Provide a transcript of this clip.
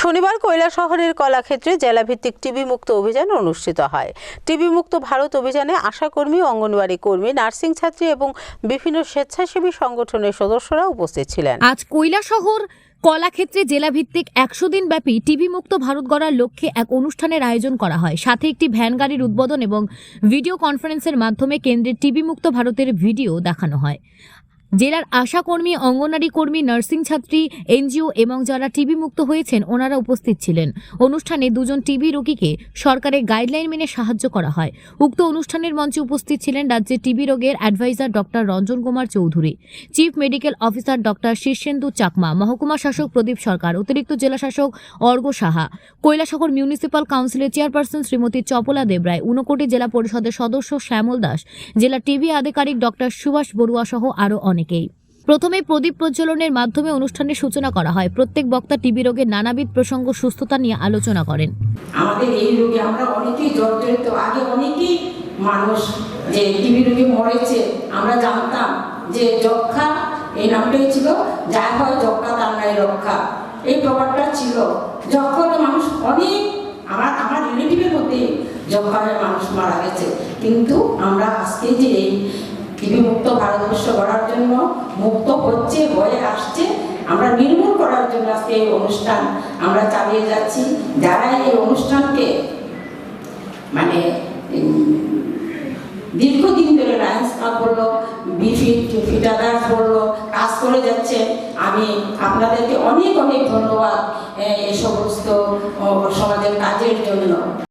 শনিবার কয়লা শহরের কলাক্ষেত্রে জেলাভিত্তিক টিবি মুক্ত অভিযান অনুষ্ঠিত হয়। টিবি মুক্ত ভারত অভিযানে আশাকর্মী, অঙ্গনওয়াড়ি কর্মী, নার্সিং ছাত্রী এবং বিভিন্ন স্বেচ্ছাসেবী সংগঠনের সদস্যরা উপস্থিত ছিলেন। আজ কয়লা শহর কলাক্ষেত্রে জেলাভিত্তিক একশো দিন ব্যাপী টিভি মুক্ত ভারত গড়ার লক্ষ্যে এক অনুষ্ঠানের আয়োজন করা হয়। সাথে একটি ভ্যান গাড়ির উদ্বোধন এবং ভিডিও কনফারেন্সের মাধ্যমে কেন্দ্রের টিভি মুক্ত ভারতের ভিডিও দেখানো হয়। জেলার আশাকর্মী অঙ্গনারী কর্মী, নার্সিং ছাত্রী, এনজিও এবং যারা টিবি মুক্ত হয়েছেন, ওনারা উপস্থিত ছিলেন। অনুষ্ঠানে দুজন টিবি রোগীকে সরকারের গাইডলাইন মেনে সাহায্য করা হয়। উক্ত অনুষ্ঠানের মঞ্চে উপস্থিত ছিলেন রাজ্যের টিবি রোগের adviser doctor Ranjan Kumar Chowdhury, chief medical officer doctor Shirshendu Chakma, মহকুমা শাসক প্রদীপ সরকার, অতিরিক্ত জেলা শাসক অর্ঘ সাহা, কৈলাসহর মিউনিসিপাল কাউন্সিলের চেয়ারপারসন শ্রীমতী চপলা দেবরায় উনকোটি জেলা পরিষদের সদস্য শ্যামল দাস, জেলা টিভি আধিকারিক ডক্টর সুভাষ বড়ুয়া সহ আরও অনেকেই। প্রথমে প্রদীপ প্রজ্বলনের মাধ্যমে অনুষ্ঠানের সূচনা করা হয়। প্রত্যেক বক্তা টিবি রোগের নানাবিধ প্রসঙ্গ, সুস্থতা নিয়ে আলোচনা করেন। আমাদের এই রোগে আমরা অনেকেই জর্জরিত। আগে অনেকেই মানুষ যে টিবি রোগে মরেছে, আমরা জানতাম যে যক্ষা, এই নামটাই ছিল? যার হয় যক্ষা, তার নাই রক্ষা। এই প্রবাদটা ছিল। যক্ষা মানুষ অনেক, আমার আমার রিলেটিভের মধ্যে যক্ষা মানুষ মারা গেছে। কিন্তু আমরা আজকে যে এই টিবি মুক্ত ভারতবর্ষ গড়ার জন্য, মুক্ত হচ্ছে হয়ে আসছে। আমরা নির্মূল করার জন্য আজকে এই অনুষ্ঠান আমরা চালিয়ে যাচ্ছি। যারা এই অনুষ্ঠানকে মানে দীর্ঘদিন ধরে লায়ন্স ক্লাব বলল বিফিট ফিটাদার্স বলল, কাজ করে যাচ্ছে আমি আপনাদেরকে অনেক অনেক ধন্যবাদ এই সমস্ত সমাজের কাজের জন্য।